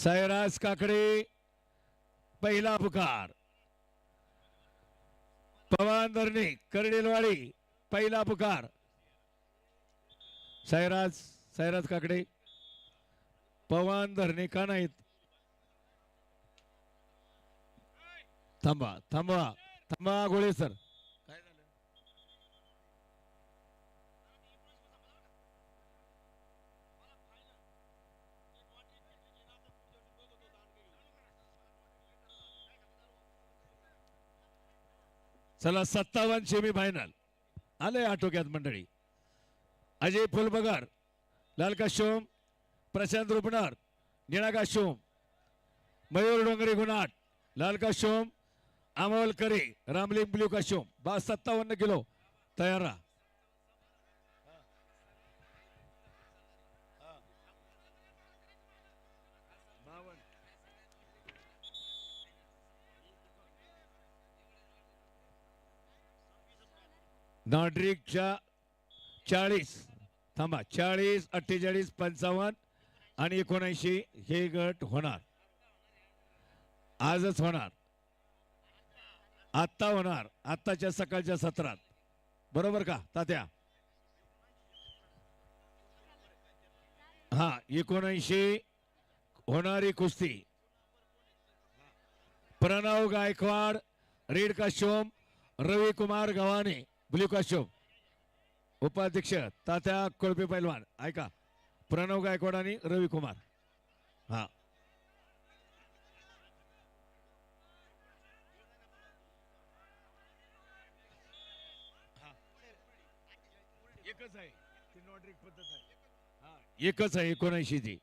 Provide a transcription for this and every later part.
सायराज काकडे पहिला पुकार. पवन धरणे कर्डेलवाडी पहिला पुकार. सायराज सायराज काकडे पवन धरणे का नाहीत? थांबा थांबा थांबा गोळे सर. चला सत्तावन्न सेमी फायनल आलंय आटोक्यात मंडळी. अजय फुलबगार लाल प्रशांत रुपणार निळा मयूर डोंगरे गुनाट लाल काशोम अमोल करे रामलिंग ब्ल्यू काशोम बा सत्तावन्न किलो. तयार राहा. नॉड्रिकच्या चाळीस थांबा चाळीस अठ्ठेचाळीस पंचावन्न आणि एकोणऐंशी हे गट होणार. आजच होणार. आत्ता होणार. आत्ताच्या सकाळच्या सत्रात. बरोबर का तात्या? हा एकोणऐंशी होणारी कुस्ती. प्रणव गायकवाड रेडका शोम रवी कुमार गव्हाणे. ब्ल्यू काशोम उपाध्यक्ष तात्या कोळपे पैलवान. ऐका. प्रणव गायकवाड आणि रवी कुमार. हा. एकच आहे. ती नॉड्रिक पद्धत आहे. हा. एकच आहे एकोणऐंशी ची.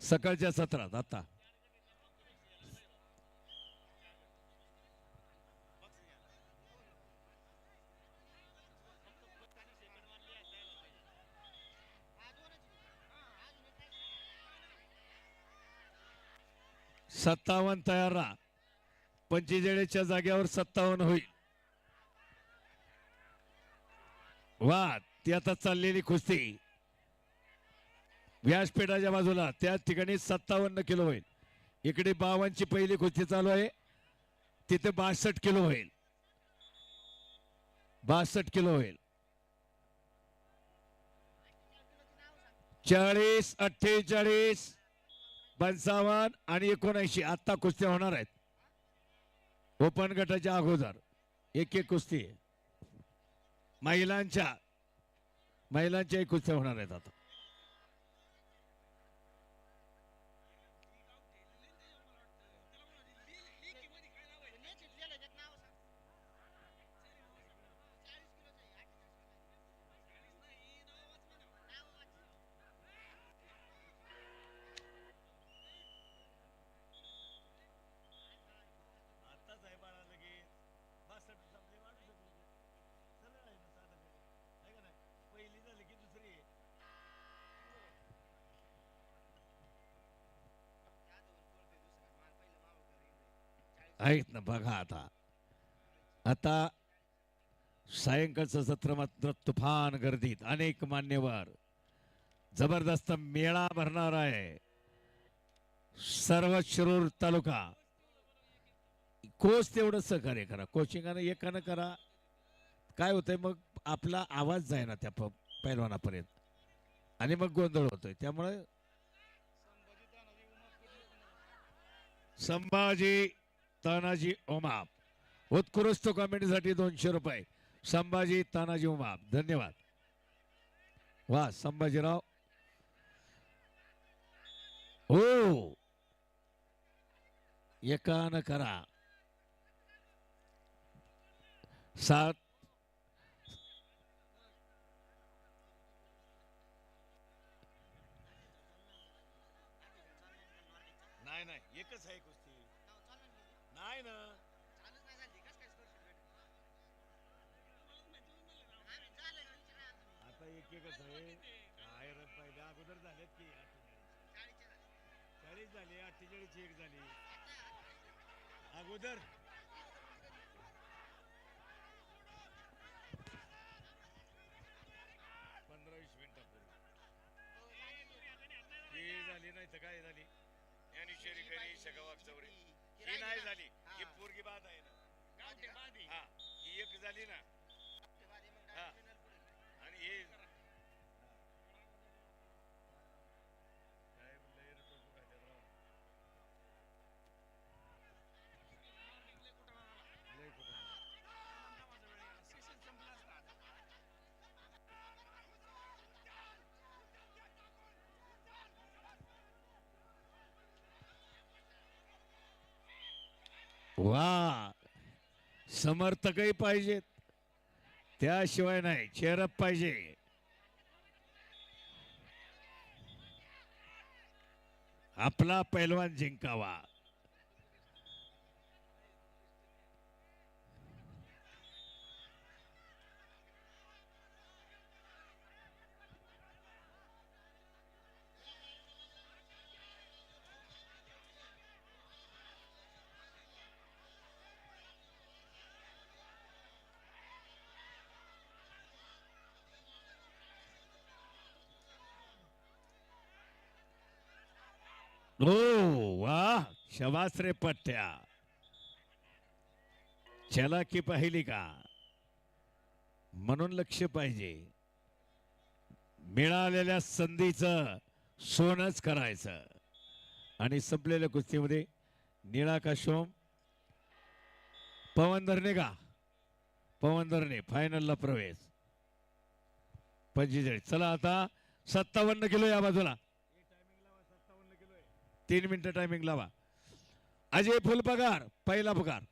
सकाळच्या सत्रात आता. सत्तावन्न तयार राहा. पंचेचाळीसच्या जागेवर सत्तावन्न होईल. वा ती आता चाललेली कुस्ती. व्यासपीठाच्या बाजूला त्या ठिकाणी सत्तावन्न किलो होईल. इकडे बावनची पहिली कुस्ती चालू आहे. तिथे बासष्ट किलो होईल. बासष्ट किलो होईल. चाळीस अठ्ठेचाळीस. पंचावन्न आणि एकोणऐंशी. आत्ता कुस्त्या होणार आहेत. ओपन गटाच्या अगोदर. एक एक कुस्ती. आहे. महिलांच्या महिलांच्याही कुस्त्या होणार आहेत आता. आहेत ना बघा आता. आता सायंकाळचं सत्र मात्र तुफान गर्दीत अनेक मान्यवर. जबरदस्त मेळा भरणार आहे. सर्व शिरूर तालुका. कोच तेवढं सहकार्य करा. कोचिंगानं एकानं करा. काय होतंय मग आपला आवाज जाय ना त्या पैलवानापर्यंत. आणि मग गोंधळ होतोय. त्यामुळे संभाजी तानाजी ओमाप उत्कृष्ट कॉमेडीसाठी दोनशे रुपये. संभाजी तानाजी ओमाप धन्यवाद. वा संभाजीराव. हो. एकान करा. सात. नाही नाही एकच आहे कुस्ती. नाही ना आता एक एकच आहे आयरन पाहिजे अगोदर झालेत की चाळीस झाले अठ्ठेचाळीस एक झाली अगोदर पंधरा वीस मिनिटापूर्वी हे नाही तर काय झाली ज्ञानेश्वरी खरी शेगावाग चौरे ही नाही झाली. ही पोरगी बाद आहे ना. हा ही एक झाली ना हा आणि हे काय लय टोकू काय त्यात राव. लय कुठं आलं. वा. समर्थकही पाहिजेत. त्याशिवाय नाही चेअरअप पाहिजे. आपला पैलवान जिंकावा. ओ वा शवास रे पट्ट्या. चला की पाहिली का? म्हणून लक्ष पाहिजे. मिळालेल्या संधीचं सोनच करायचं. आणि संपलेल्या कुस्तीमध्ये निळा काशोम पवन धरणे का? पवन धरणे फायनलला प्रवेश. पंचेचाळीस. चला आता सत्तावन्न किलो या बाजूला. तीन मिनिटं टायमिंग लावा. अजय फुलपगार पहिला पगार.